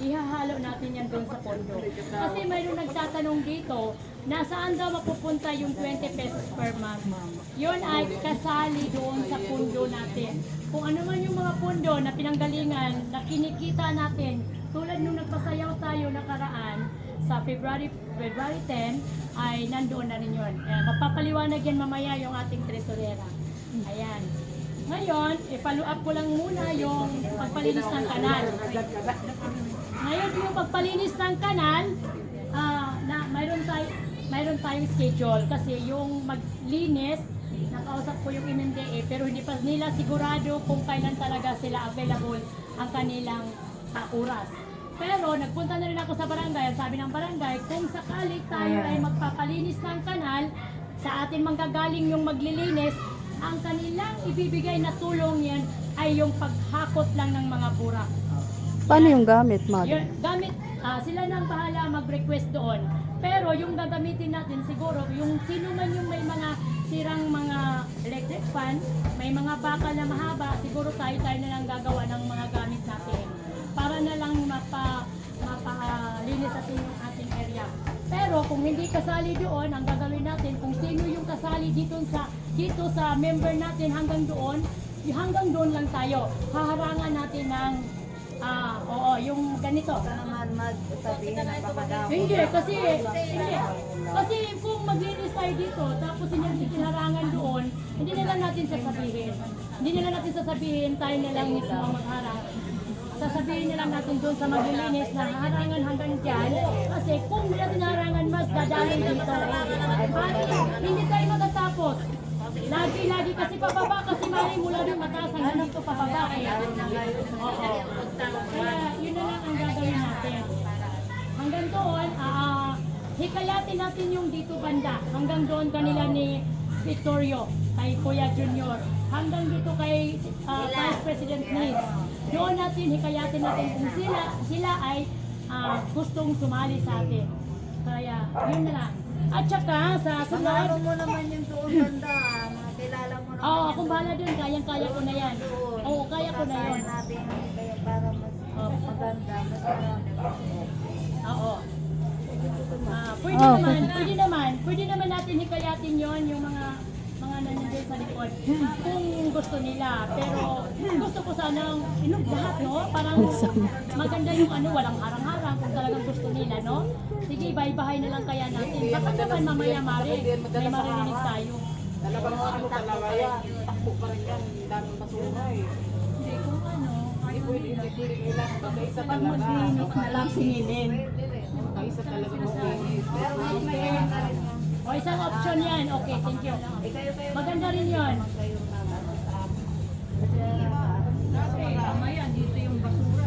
ihahalo natin yan doon sa pondo. Kasi mayroong nagtatanong dito, na saan daw mapupunta yung 20 pesos per month. Yun ay kasali doon sa pondo natin. Kung ano man yung mga pondo na pinanggalingan, na kinikita natin, tulad nung nagpasayaw tayo nakaraan, sa February, February 10, ay nandoon na rin yun. Ayan, magpapaliwanag yan mamaya yung ating tresorera. Ayan. Ngayon, i-follow up ko lang muna yung pagpalinis ng kanal. Ngayon, yung pagpalinis ng kanal, ah, na mayroon tayo mayroon tayong schedule kasi yung maglinis nakausap ko yung MMDA pero hindi pa nila sigurado kung kailan talaga sila available ang kanilang ah, oras. Pero nagpunta na rin ako sa barangay, ang sabi ng barangay, kung sakali tayo ay magpapalinis ng kanal, sa atin manggagaling yung maglilinis, ang kanilang ibibigay na tulong yan ay yung paghakot lang ng mga burak. Paano yung gamit, Mad? Yun, gamit, ah, sila nang bahala mag-request doon. Pero yung gagamitin natin siguro, yung sino man yung may mga sirang mga electric fan, may mga bakal na mahaba, siguro tayo tayo na lang gagawa ng mga gamit natin. Para na lang mapa, mapalinis natin yung ating area. Pero kung hindi kasali doon, ang gagawin natin, kung sino yung kasali dito sa dito sa member natin hanggang doon, hanggang doon lang tayo. Haharangan natin ng Ah, oo, yung ganito. naman magsabihin na baka daw. Hindi, kasi, hindi. Kasi kung maglinis tayo dito, tapos hindi tinarangan doon, hindi na lang natin sasabihin. Hindi na lang natin sasabihin, tayo na lang mismo ang magharang. Sasabihin na lang natin doon sa maglilinis na harangan hanggang dyan. Kasi kung hindi natin harangan, mas dadalhin dito. Hindi tayo matatapos. Lagi-lagi kasi pababa kasi mali mula doon mataas hanggang dito pababa eh. Oo. Kaya yun na lang ang gagawin natin. Hanggang doon, ah, hikayatin natin yung dito banda. Hanggang doon kanila ni Victorio, kay Kuya Junior. Hanggang dito kay ah, Vice President Nitz. Doon natin, hikayatin natin kung sila, sila ay ah, gustong sumali sa atin. Kaya, yun na lang. At saka, sa Ano sunod, mo naman yung doon banda, ah, mga kilala mo naman. Oo, yung akong bahala dun. Kayang-kaya ko na yan. Oo, kaya ko na Kaya yun. natin yung kayo para mas maganda, mas marami. Oo. Ah, pwede Oh, naman, pwede naman, pwede naman natin hikayatin yon yung mga mga nandiyan sa likod kung gusto nila. Pero gusto ko sanang inog lahat, no? Parang maganda yung ano, walang harang-harang kung talagang gusto nila, no? Sige, bye-bye na lang kaya natin. Baka naman mamaya, Mari, may maririnig tayo. Talagang ano talaga yan, takbo pa rin yan, daming basura eh. Hindi ko ano, Hindi pwede, hindi pwede kailangan magkaisa pag talaga. maglinis na lang singilin. Magkaisa talaga maglinis. Pero rin mo. O, isang option yan. Okay, thank you. Maganda rin amin. Kasi, Mamaya, dito yung basura.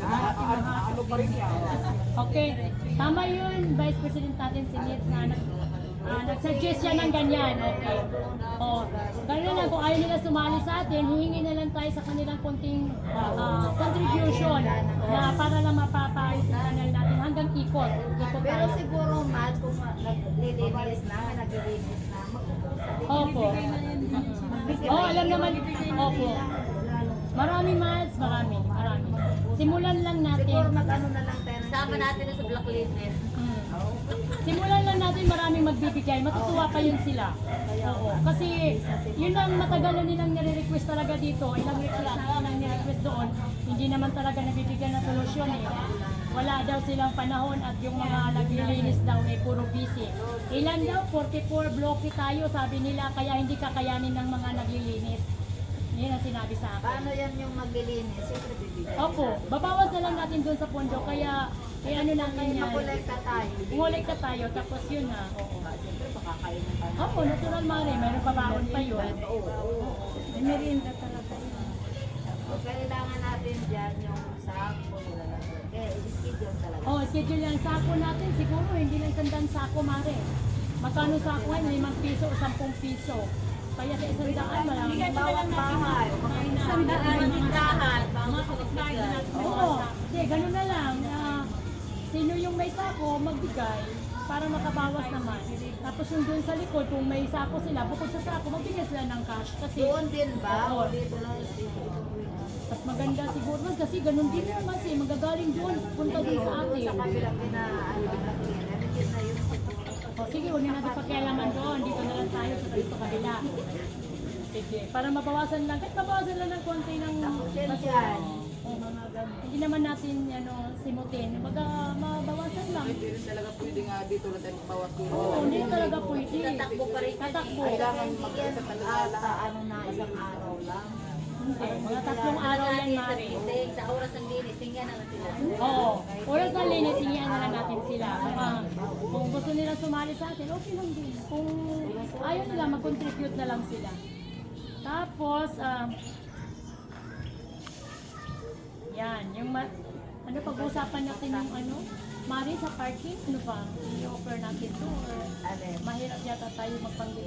Ah, ah, Ano pa rin yan? Okay. Tama yun, Vice President natin si Nitz na nag, ah, nag-suggest siya ng ganyan. Okay. O, ganun na, kung ayaw nila sumali sa atin, hihingi na lang tayo sa kanilang konting ah, contribution na para lang mapapaayos yung kanal natin hanggang ikot. Ikot pero tayo. siguro, Matt, kung naglilinis na, naglilinis na, Opo. Oh, alam naman. Opo. Marami mads, marami, marami. Simulan lang natin. Siguro mag-ano na lang tayo. Sama natin na sa black linen. Simulan lang natin maraming magbibigay. Matutuwa pa yun sila. Oo. Kasi yun ang matagal na nilang nire-request talaga dito. Ilang request na nire-request doon. Hindi naman talaga nabibigyan ng solusyon eh. Wala daw silang panahon at yung mga naglilinis daw eh puro busy. Ilan daw? 44 bloke tayo sabi nila kaya hindi kakayanin ng mga naglilinis. Yan ang sinabi sa akin. Paano yan yung maglilinis? Siyempre bibigyan. Opo, babawas na lang natin doon sa pondo kaya eh ano lang yan. makolekta tayo. Ngulay ka tayo, tapos yun na. Oo. Siyempre makakain na tayo. Opo, natural mare, mayroon pa baon pa yun. May merienda talaga yun. Kailangan natin dyan yung sako. Kaya i-schedule talaga. Oh, schedule yung sako natin, siguro hindi lang sandan sako mare. Magkano sako ngayon? Limang piso o sampung piso. Kaya sa isang daan, marami. Bawang bahay. Isang daan, Tindahan, Oo, kasi ganun na lang. ah, sino yung may sako, magbigay para makabawas naman. Tapos yung dun sa likod, kung may sako sila, bukod sa sako, magbigay sila ng cash. Kasi Doon din ba? Oo. Mas maganda siguro kasi ganun din naman kasi magagaling doon, punta doon sa atin. Sa kabilang pina, ano, kasi nandito na yung siguro. O sige, huwag natin pakialaman doon. Dito na lang tayo sa sa kabila. Sige, para mabawasan lang. Kahit mabawasan lang ng konti ng yan. O mga ganun. Hindi naman natin ano, simutin. Maga, mabawasan lang. Hindi rin talaga pwede nga dito na tayo bawas dito. Oo, hindi talaga pwede. Tatakbo pa rin. Tatakbo. Kailangan mag-isa talaga At lahat. ano na isang araw lang. Mga tatlong araw yan, Mari. Sa oras ng linis, tingnan naman sila. Oo. Oras na linis, hingian na lang natin sila. Mga, kung gusto nila sumali sa atin, okay lang din. Kung ayaw nila, mag-contribute na lang sila. Tapos, um, yan, yung ma- ano pag-uusapan natin yung ano, Mari sa parking, ano ba? I-offer natin to or Alin? mahirap yata tayo magpanggit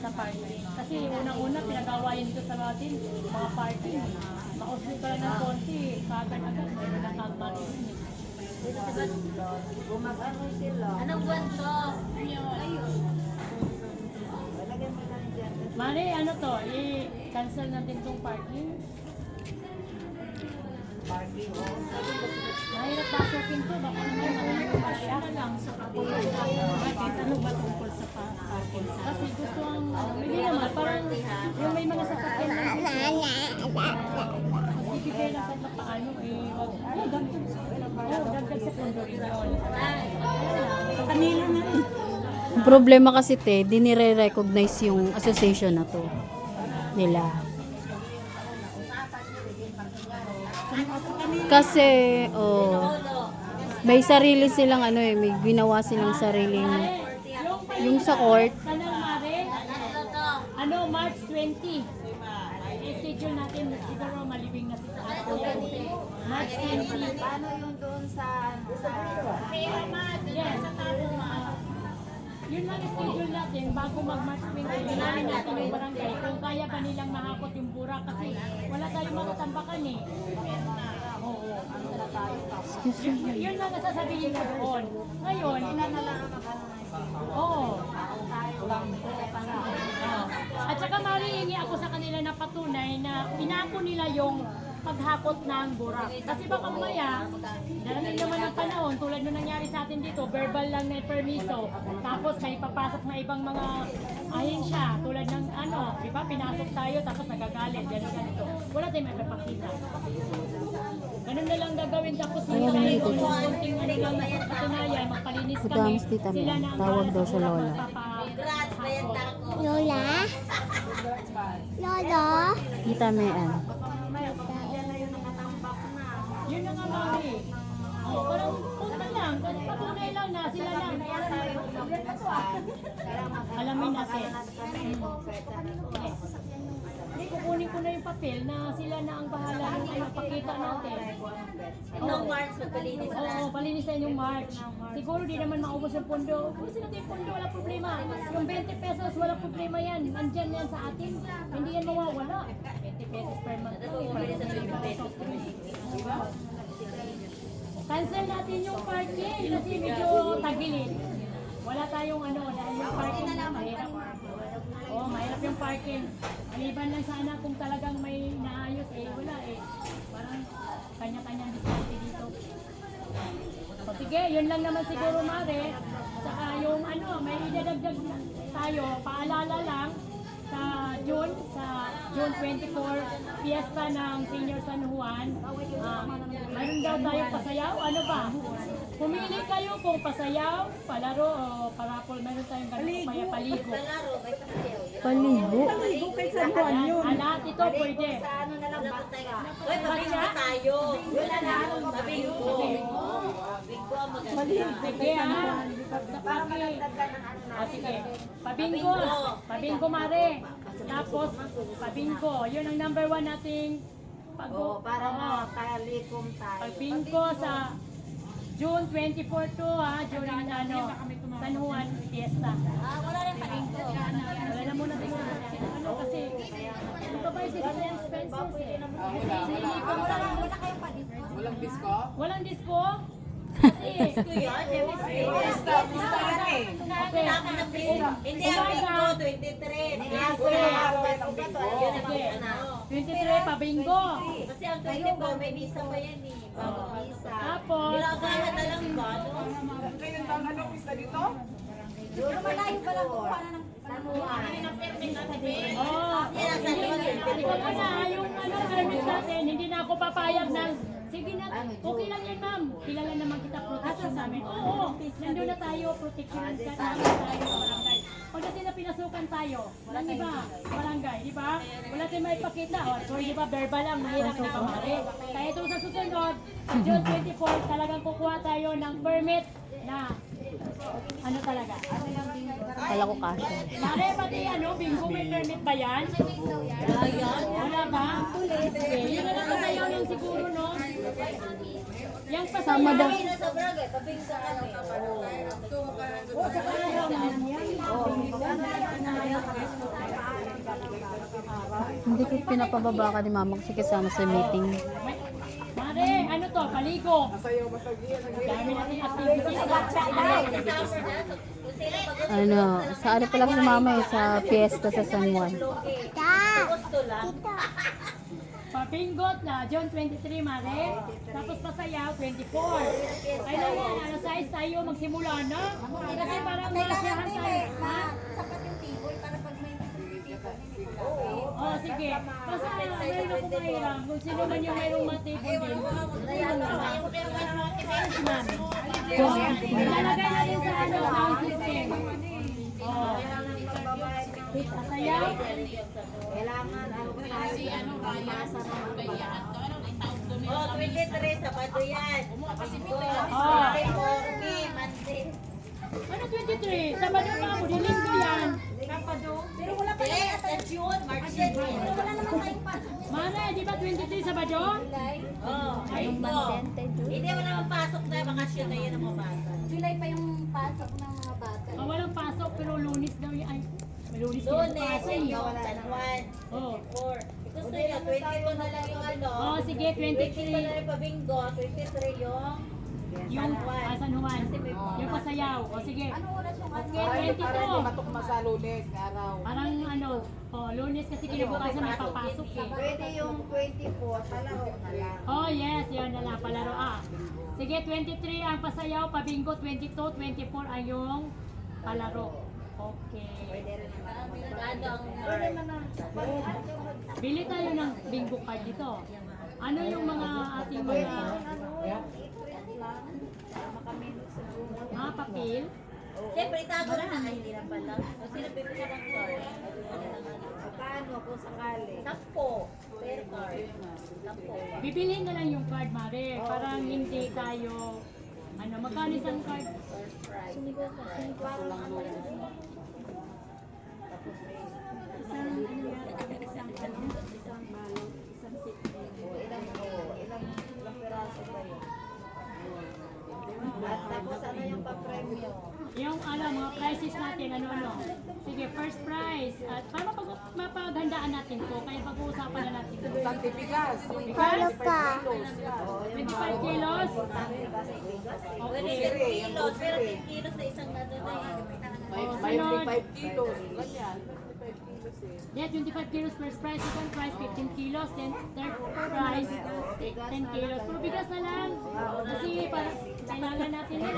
sa parking. Kasi unang-una pinag-awayan dito sa atin, mga parking. Mausli ka lang ng konti, kagad-agad, mayroon na kalma rin. Gumag-ano sila. Anong buwan to? Dyan. Mari, ano to, i-cancel natin tong parking. Parking, oh. Mahirap pasukin to, baka naman na lang sa Bakit? Ano ba tungkol sa pa- parking? Kasi gusto ang, hindi naman, parang yung may mga sasakyan na Bibigay lang kahit na paano, eh, wag, dagdag sa, sa pondo rin. Kanila na. Problema kasi te, di nire-recognize yung association na to nila. Kasi, oh, may sarili silang ano eh, may ginawa silang sariling, yung sa court, ano, March 20. I-schedule natin, siguro malibing na sila. March 20. Paano yung doon sa... sa Yes. Yun lang schedule natin bago mag-March 20. Bilangin natin yung barangay kung kaya pa nilang mahakot yung bura kasi wala tayong matatambakan eh. Oo. Yun, yun lang ang sasabihin ko doon. Ngayon, Oo. Oo. At saka marihingi ako sa kanila na patunay na pinako nila yung paghakot ng burak. Kasi baka mamaya, darating naman ang panahon, tulad nung nangyari sa atin dito, verbal lang na permiso, tapos may papasok na ibang mga ahensya, tulad ng ano, di ba, pinasok tayo, tapos nagagalit, gano'n ganito. Wala tayong may papakita. Ganun na lang gagawin, tapos may tayo kung konting ano lang na patunayan, magpalinis kami, Pagkamas tita mo, sila na ang tawag bahala daw sa siya burak, Lola. magpapahakot. Lola? Lola? kita may ano. Yun na nga mami. Oh, parang punta lang, patunay lang na sila lang. Alamin natin. Hindi, kukunin ko na yung papel na sila na ang bahala ng ano, pakita natin. Itong March, magpalinis na. Oo, palinisan yung March. Siguro di naman maubos yung pondo. Ubusin natin yung pondo, wala problema. Yung 20 pesos, wala problema yan. Andyan yan sa atin. Hindi yan mawawala. 20 pesos per month. Diba? Cancel natin yung parking kasi medyo tagilid. Wala tayong ano, dahil yung parking na mahirap. Oo, mahirap yung parking. Maliban lang sana kung talagang may naayos eh, wala eh. Parang kanya-kanyang diskarte dito. O sige, yun lang naman siguro Mare. Saka yung ano, may idadagdag tayo, paalala lang sa June, sa June 24, fiesta ng Senior San Juan. Ah, mayroon daw tayong pasayaw. Ano ba? Pumili kayo kung pasayaw, palaro o parapol. Meron tayong ganito kaya paligo. Paligo. Ayan, alat ito pwede. Sa ano na lang, basta. Uy, pabingo tayo. Wala na ano, Pabingo. Pabingo ang maganda. Sige ah. Sa pagi. O sige. Pabinggo. Pabinggo mare. Tapos pabinggo. Yun ang number one nating pag Oo, para mo, kalikom tayo. Pagbinggo sa June 24 to ha, during ano, San Juan Fiesta. Ah, wala rin pabingo. Wala na muna tayo. Ano kasi, ito ba yung sila expenses eh. Walang disco? Walang disco? Kasi, Basta, basta yan eh. okay. Hindi ang bingo, 23. Kaya Okay. araw ang bingo. Yun ang Sige. ano. 23 pa bingo. Kasi ang 24 may visa pa yan eh. Bago visa. Tapos, Bilanggahan na lang ba? no? Doon malayo pa lang kung paano ng San Juan. oh, Yan ang sa likod yung ikaw ka na, yung ano, permit natin, hindi na ako papayag ng, sige na, okay lang yan ma'am, kilala naman kita protection namin. Oo, nandun na tayo, protection ka namin tayo. Pagdating na pinasukan tayo, walang iba, barangay, di ba? Wala tayong may pakita. O, so, di ba, verbal lang, mahirap na kumari. Kaya ito sa susunod, sa June 24, talagang kukuha tayo ng permit na ano talaga? Kala ko kasi. Mare, pati ano, bingo may permit ba yan? Wala ba? Yun na lang pasayaw lang siguro, no? Yung Sama daw. kami. Hindi ko pinapababa ka ni mama kasi kasama sa meeting. Mare, ano to, paligo. Ano, sa ano pala si mama eh, sa fiesta sa San Juan. Gusto lang. Papingot na, John 23, Mare. Tapos pasayaw, 24. Kailangan, ano size tayo, magsimula na. Kasi parang masiyahan tayo. Ha? Sapat yung table para pag may Oh, sige. Basta mayroon ako kahiram. Kung sino man yung mayroong matipon din. Ilalagay natin sa ano, sound system. Oh. Pasayaw. Kailangan ano kasi ano kaya sa Oh, 23, Sabado yan. Oh. Monday, Monday. Ano 23? Sabado pa mo, dilinggo yan. Pero wala pa yan. eh. wala naman tayong pasok. Mare, di ba 23 Sabado? Ayun po. Hindi mo naman pasok na bakasyon na bata. July pa yung pasok ng mga bata. Oh, walang pasok pero lunis daw yan. Ay, may Lunes, yung San Juan. Oh. 4. Gusto niya, 22 na lang yung ano. Oh, sige, 22 na 23. lang yung pabingo, 23 yung Yung ah, San Juan. Yung pasayaw. O sige. Ano oras yung ano? Okay, Para hindi 22. matukma sa lunes, araw. Parang ano, oh, lunes kasi kinabukasan may papasok eh. Pwede yung 24, palaro na lang. Oh yes, yun na lang, palaro ah. Sige, 23 ang pasayaw, pabingo 22, 24 ang yung palaro. Okay. ano ang Bili tayo ng bingo card dito. Ano yung mga ating mga ah, papel? Siyempre, itago na. Ay, hindi na pala. Kasi nabibili ng card. Paano kung sakali? Sampo. Per card. Sampo. Bibilhin na lang yung card, Mare. Parang hindi tayo ano, magkano isang card? Parang ano yan. O, ilang po, ilang, ilang piraso ba yun? At tapos ano yung pa-premyo? Yung ano, mga prices natin, ano-ano. Sige, first prize. At para mapag mapaghandaan natin to, kaya pag-uusapan na natin to. Tante bigas. Bigas? Kilos. 25 kilos? Okay. 10 kilos. Pero 10 kilos na isang ano na yun. May, Oh, may sunod. 5 kilos. Ganyan. 25 kilos eh. Yeah, 25 kilos first prize, second prize 15 kilos, then third prize 10 kilos. Puro bigas na lang. Kasi para kailangan natin yun.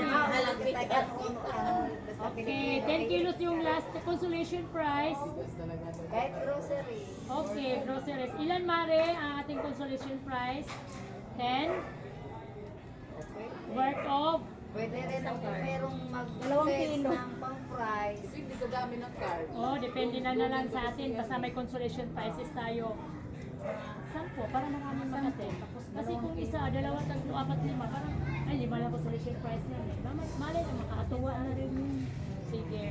Okay, 10 kilos yung last consolation prize. Kahit grocery. Okay, groceries. Ilan mare ang ating consolation prize? 10? Worth of? Pwede rin ang merong mag-test ng pang-price. Hindi sa dami ng card. Oh, depende na na lang sa atin. Basta may consolation prizes tayo. Sampo, para maraming mag-attend. Kasi kung isa, dalawa, tatlo, apat, lima, parang, ay, lima lang consolation prize na. Eh. Mali na, makakatuwa na rin yun. Sige.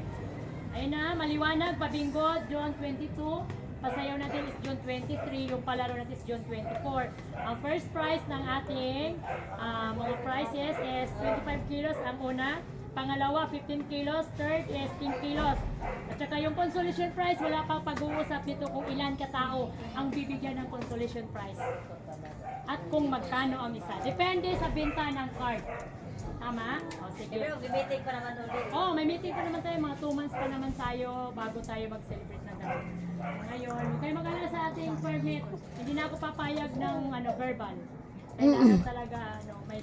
Ayun na, maliwanag, pabingo, John 22. Pasayaw natin is June 23, yung palaro natin is June 24. Ang first prize ng ating ah, mga prizes is 25 kilos ang una. Pangalawa, 15 kilos. Third is 10 kilos. At saka yung consolation prize, wala pang pag-uusap dito kung ilan katao ang bibigyan ng consolation prize. At kung magkano ang isa. Depende sa binta ng card. Tama? O sige. Pero, bibitin pa naman ulit. Oh, may meeting pa naman tayo. Mga 2 months pa naman tayo bago tayo mag-celebrate ng Ngayon, huwag kayo mag-alala sa ating permit. Hindi na ako papayag ng ano, verbal. Kailangan talaga, ano, may...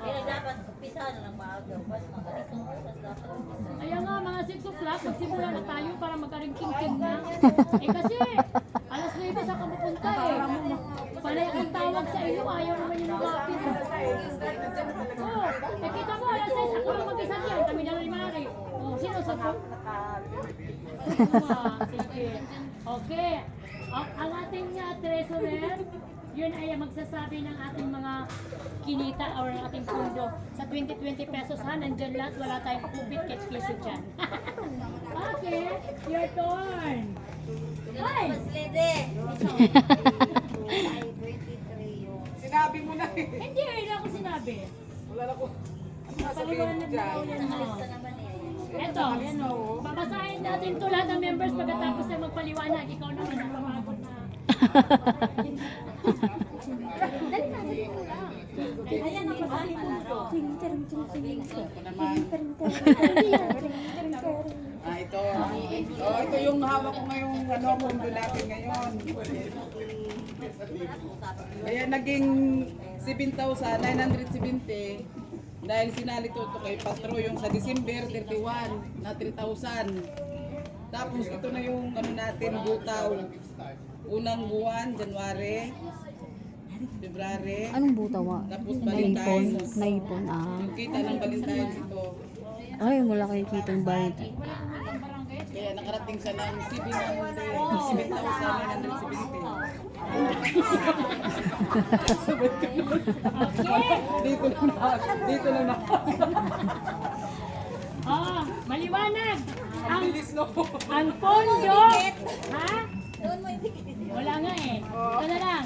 Kaya dapat umpisa na ng maaga. Mas mga itong oras dapat umpisa. Kaya nga, mga 6 o'clock, magsimula na tayo para magkaringking-king na. Eh kasi, alas 9 sa kamupunta eh. Panay akong tawag sa iyo, ayaw naman yung lumapit. Oo, eh kita mo, alas 6, ako lang mag-isa diyan, kami na ni Mari. Oh, sino sa po? Ah, sige. Okay. Ang, ang ating uh, treasurer, yun ay magsasabi ng ating mga kinita or ang ating pundo. Sa 20-20 pesos ha, nandyan lahat, wala tayong kupit ket piso dyan. okay, your turn. Ay! Mas lede. Ay, 23 yung Sinabi mo na eh. Hindi, hindi ako sinabi. Wala na ko. Sasabihin mo dyan? naman eh. Babasahin natin to lahat ng members pagkatapos na magpaliwanag. Ikaw naman, napapagod Ah, ito. Oh, ito yung hawak ko ngayong ano, mundo natin ngayon. Kaya naging 7,970 dahil sinali to, to kay Patro yung sa December 31 na 3,000. Tapos ito na yung ano natin, butaw. Unang buwan, January, February, Anong butawa? tapos Naipon. Valentine's. Naipon, ah. Yung kita ng Valentine's ito. Ay, wala kayong kitang bayad. Kaya nakarating siya ng 7,970. Okay. Dito na na. Dito na na. Ah, maliwanag. Ang, Bilis no. ang pondo. Ha? Wala nga eh. Ito na lang.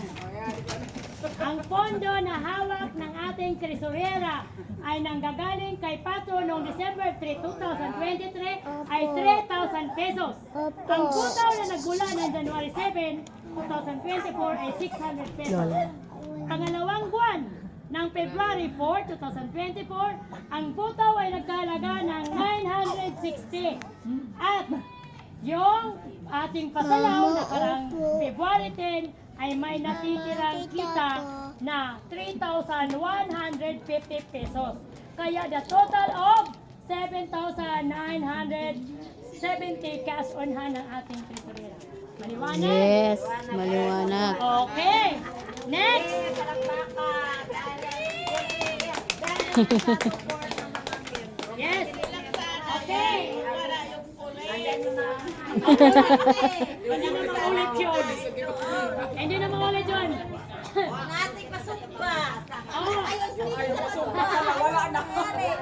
Ang pondo na hawak ng ating tresurera ay nanggagaling kay Pato noong December 3, 2023 ay 3,000 pesos. Ang butaw na nagmula ng January 7, 2024 ay 600 pesos. Pangalawang buwan ng February 4, 2024, ang butaw ay nagkalaga ng 960. At yung ating pasalaw na karang February 10 ay may natitirang kita na 3,150 pesos. Kaya the total of 7,970 cash on hand ang ating treasurer. Maliwanag? Yes, maliwanag. Okay. Next. Hindi na maulit yun. Hindi na maulit yun. Ang ating pasumba. Oh, Wala na.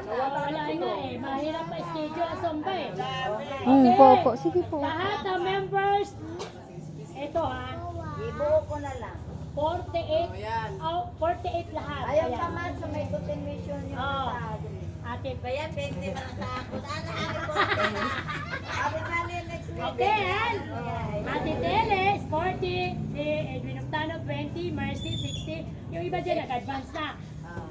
wala nga eh. Mahirap pa schedule ang samba eh. Hmm, po, po. Sige po. Lahat ng members, ito ha, ibuo ko na lang. 48, Ayan. oh, 48 lahat. Ayaw pa man sa may continuation yung Oo. Ate, Bayan, 20 man sa ako. Ano ang Ate Mali, next week. Okay, yan. Ate Tele, sporty. Si Edwin Octano, 20. Mercy, 60. Yung iba dyan, nag-advance na.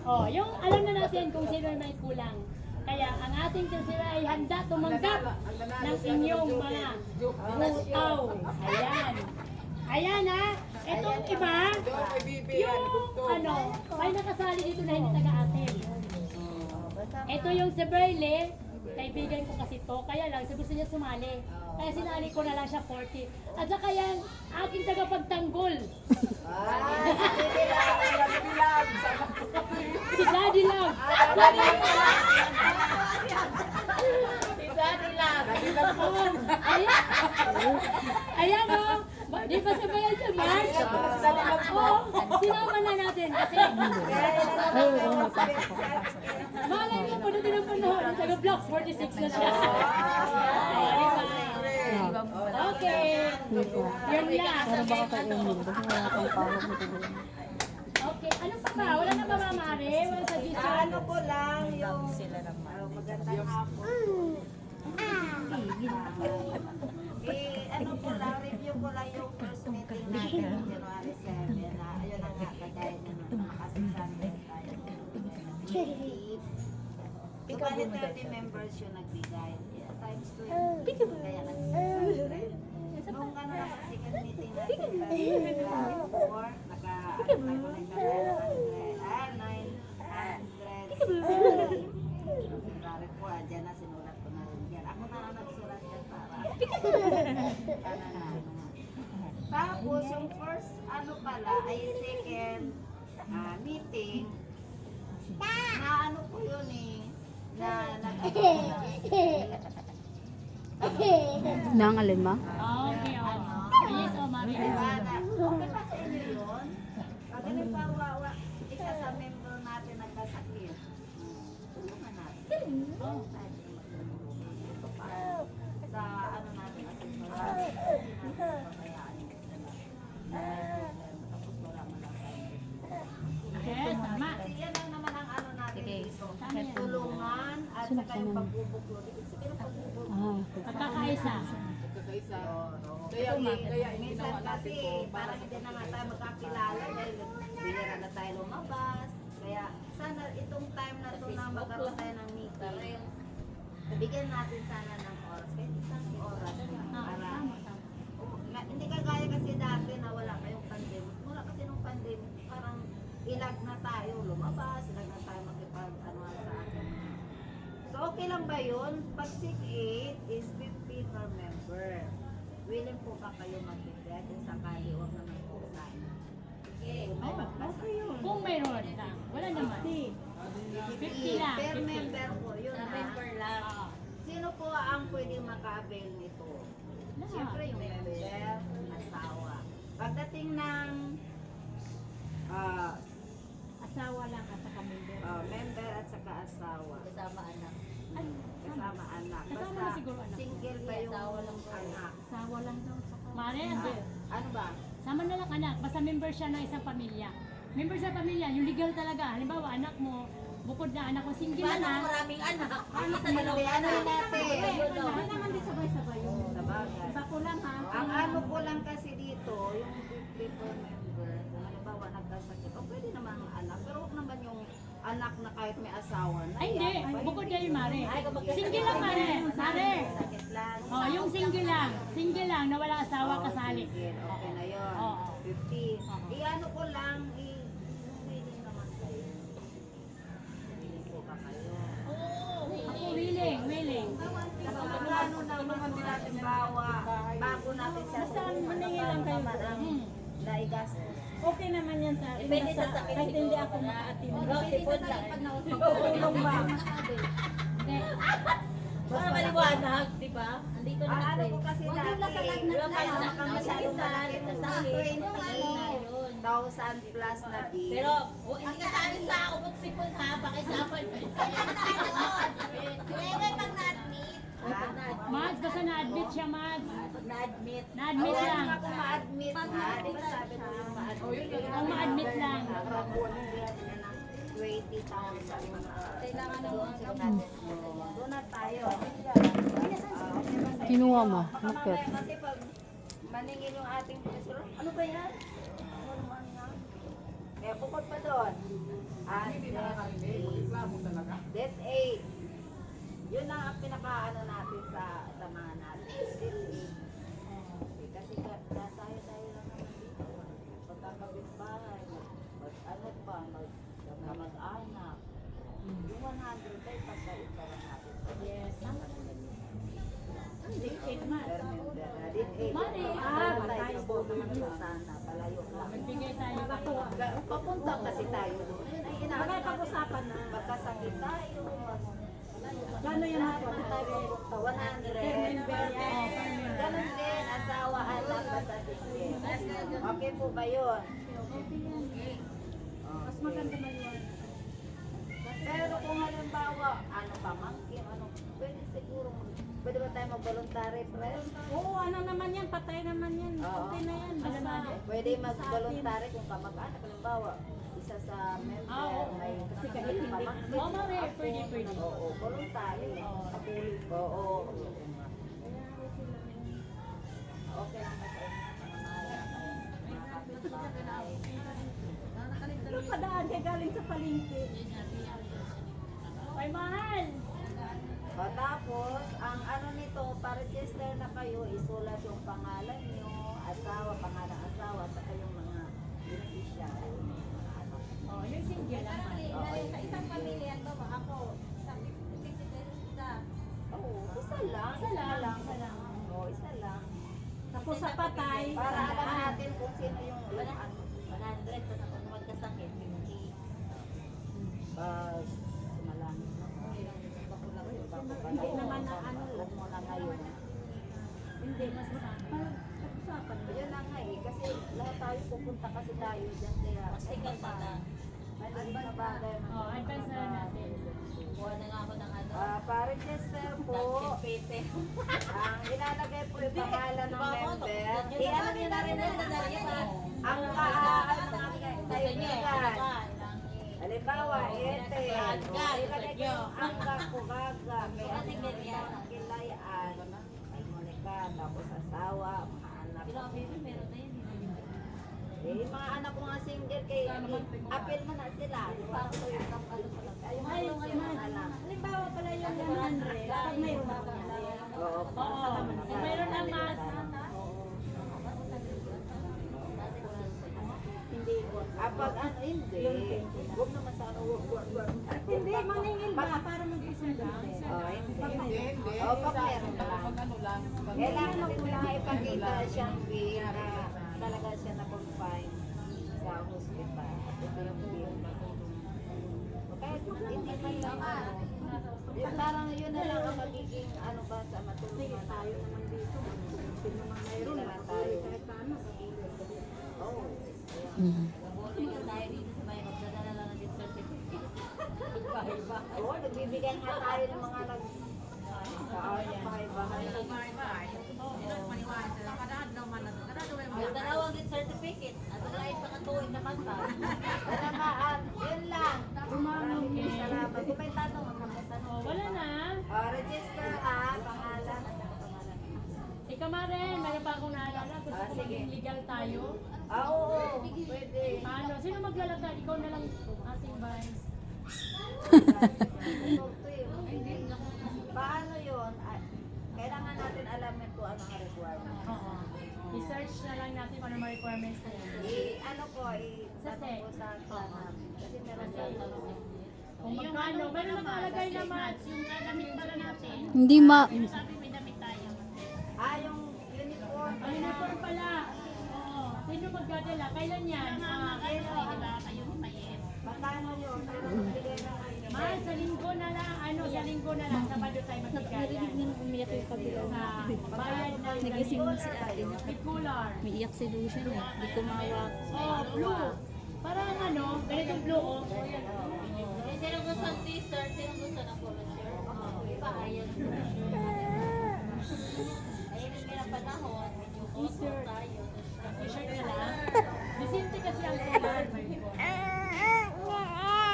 Oh, yung alam na natin kung sino may kulang. Kaya ang ating tisira ay handa tumanggap ng inyong mga butaw. Ayan. Ayan ha. Itong iba, Bibi. yung ano, may nakasali dito na hindi taga-atin. Ito yung si Berle, kaibigan ko kasi to, kaya lang, sa gusto niya sumali. Kaya sinali ko na lang siya 40. At saka yan, aking tagapagtanggol. si Daddy Love. si Daddy Love. Oh, ayan. Ayan o. Oh. Di ba sabayan sa March? Oo. Sinama na natin kasi Malay mo, panood ng panahon. Ang taga Block 46 na siya. Diba? Okay. Yun lang. Pero baka kayo Emil, kasi wala kang. Okay. Ano pa ba? Wala na ba, Mama Are? Wala sa GC? Ano ko lang yung oh, magandang hapon. Eh, ano ko lang, review ko lang yung first meeting natin January 7 na ayun na nga, kagaya na makasisabi tayo. Bali 30 members yung nagbigay. Yeah, tayo times 2. Kaya nag Nung ano na kasi second meeting natin, before, naka, tayo na yung ah, 900. February 4, dyan na ko na rin yan. Ako na ang nagsulat yan para. ano na, ano na. Tapos, yung first, ano pala, ay second ah, meeting, na ano po yun eh, na nag Nang alin ma? Okay, oh. Yes, oh, mami. Diba na, okay pa sa inyo yun? Pag halimbawa, wa- isa sa member natin nagkasakit, tulungan natin. Oh. Kaya, ginawa kasi natin po, parang hindi na nga tayo magkakilala dahil bihira na tayo lumabas. Kaya sana itong time na to na magkaroon tayo ng meeting, bigyan natin sana ng oras. Kahit isang oras lang para hindi kagaya kasi dati na wala kayong pandemic. Mula kasi nung pandemic, parang ilag na tayo lumabas, ilag na tayo makipag ano sa atin. So okay lang ba yun? Pag sick 8 is 50 per member. Willing po ba kayo mag-declare kung sakali huwag naman po sana? Okay, may magkasakit. Kung mayroon lang. Wala naman. 50 lang. Per 50. member po, yun member lang. Oo. Sino po ang pwedeng maka-avail nito? Siyempre yung member, asawa. Pagdating ng ah, Asawa lang at saka member. ah, member at saka asawa, Kasama anak. Ay, kasama anak. Kasama Basta na siguro anak. single ba yung Asawa lang anak? asawa lang daw. Mare, asa- Ano ba? sama na lang anak. Basta member siya ng isang pamilya. Member sa pamilya, yung legal talaga. Halimbawa, anak mo, bukod na anak ko, single Paano na kung na. maraming anak? Ano sa Hindi, dalawa? ano natin? Hindi naman di sabay-sabay yun. Sa bagay. Iba ko lang ha. Ang ano ko lang kasi dito, yung 50 per member, kung halimbawa nagkasakit, o pwede naman ang anak, pero huwag naman yung anak na kahit may asawa na. Ay, hindi. Bukod na yun, Mare. Single lang, Mare. Mare. Oh, yung single lang. Single lang na wala asawa Oo, kasali. Okay na yun. Oo. 50. I-ano ko lang, i- willing kayo. Willing kayo? Willing, willing. Magkano naman din natin bawa bago natin siya maningin lang kayo. Hmm. naigastos. Naman yan sa akin. Depende sa Basta sakit kahit hindi ako na. makaatin. No, sipon lang. Tulong ba? Para maliwanag, di ba? Andito na Ah, ano natin. ko kasi dati, Wala pa wala na kang masyadong malaki. Nasakit. 20,000 plus na bill. Pero, oh, hindi ka sa amin sa ubot sipon ha, pakisapan mo. Pwede pag na-admit. Mads, basta na-admit siya, Mads. Na-admit. Na-admit lang. ako ma-admit na. Di ba sabi ko yung ma-admit? Ang ma-admit lang. Nakabunod ka ng 20,000 mga. Kailangan doon sa Doon na tayo. Kinuha mo. Bakit? Kasi pag maningin yung ating presyo, ano ba yan? Ano naman nga? Kaya bukod pa doon. Ah, Death 8. Yun ang ang pinaka-ano natin sa sa mga natin. 8. Okay, kasi ka- ka- tayo-tayo lang naman dito. Pagkakabit bahay, mag, ano pa, mag, mag-anak. Yung 100 ay pagkaitara natin. Yes. Hindi, Mari. Mari, ah, tayo sana, palayo lang. Magbigay tayo. Papunta kasi tayo doon. Ay pag-usapan na. Magkasakit tayo. mag- Ako? Paano tayo papunta? 100. Ganun din, asawa, anak, basta sige. Okay po ba yun? Mas maganda na yun. Pero kung halimbawa, ano pa, mangkin, ano, pwede siguro, pwede ba tayo mag-voluntary prayer? Oo, ano naman yan, patay naman yan. Okay na yan. Basta, Pwede mag-voluntary kung kamag-anak. Halimbawa, isa sa member, Ah, oo. may Kasi kahit hindi. Oo, Mare. Pwede, pwede. Oo, voluntary. Oo. Okay lang ba sa inyo? ano padaan kay galing sa palengke. Ay, mahal. O, tapos, ang ano nito, pa-register na kayo, isulat yung pangalan nyo, asawa, pangalan asawa, at saka yung mga beneficiary. Oh, yung single naman. Oo, Sa isang pamilya to, ako, isang 50 pesos isa. Oo, isa lang. Isa lang, isa lang. Oo, isa lang. Tapos sa patay, Para alam natin kung sino yung ano. 100 pa kung magkasakit, 50. Pag sumalangit na. Hindi naman na ano. Huwag mo na ngayon. Hindi, mas pag-usapan mo. Yun na nga eh, kasi lahat tayo pupunta kasi tayo dyan kaya. Mas ikaw pa na. Na bagay. Oh, advance na natin. Kuha na nga ako ng ano. Ah, pa-register po, Pete. ang ilalagay po yung pangalan ng member. I-ano nyo na rin ang ang ka, ano namin, kaibigan. Halimbawa, ete, ilagay ko yung angga ko gaga, may ganyan, kilayan, may monika, tapos asawa, mga anak. Meron na. Eh, mga anak ko nga single, kay apel mo na sila. Di ba? Yung kapalo sa ano ngayon na lang. Halimbawa pala yung 100, kapag mayroon ako na. Oo, Oo, kung mayroon ng mas, Hindi ko. Ah, pag ano, hindi. Huwag naman sana, huwag, huwag, huwag. Hindi, maningil ba para mag-isa lang? Oh, hindi. Hindi, hindi. Oh, pag meron lang. Pag ano lang. pag- Kailangan din na ipakita siyang bill na talaga siya na confine sa hospital. Ito yung bill. Kahit hindi man lang ano. eh, Parang yun na lang ang magiging ano ba sa matulungan tayo naman dito. Sino naman mayroon, Hindi na lang tayo. kahit paano. Oo. Mhm. Nabuti nga tayo dito sa bayan. Magdadala lang ng gift certificate. Bahay-bahay. Oo, nagbibigay nga tayo ng mga nag... Oo, yan. Bahay-bahay. Yung dalawang gift certificate. At lain pa katuwing naman ba? Tanamaan, yun lang. Maraming salamat. Kung may tanong, magkatanong. oh, wala na. Oh, register ha, pangalan. Ano ang pangalan? Ikaw Maren, meron pa akong naalala. Gusto Ah, ko sige. maging legal tayo. Ah, oo, pwede. Paano? Sino maglalagay? Ikaw na lang ating vice. Paano yun? Ah, Kailangan natin alamin kung ano ang requirement. Oo. I-search na lang natin kung ano mga requirements na yan. I, ano ko, i, tanong ko sa plan Kasi meron sa Kung magkano, meron nakalagay naman. Yung damit pala natin. Hindi ma... Ah, yung. Ang uniform pala. Oo. Sino magdadala? Kailan yan? Ah, Magkano yun? Pero magbigay na kayo. Mahal, sa linggo na lang. Ano, sa linggo na lang. Sabado tayo magbigayan. umiyak yung kabila. Sa bayan ng Nagising mo si ate. Bicular. Umiiyak si Lucian eh. Hindi ko mawak. Oh, blue. Parang ano, ganitong blue oh. Eh, sino gusto ng t-shirt? Sino gusto ng polo shirt? Iba, ayaw. Ayun yung kailang panahon. T-shirt. T-shirt na lang. Vicente kasi ang kulay.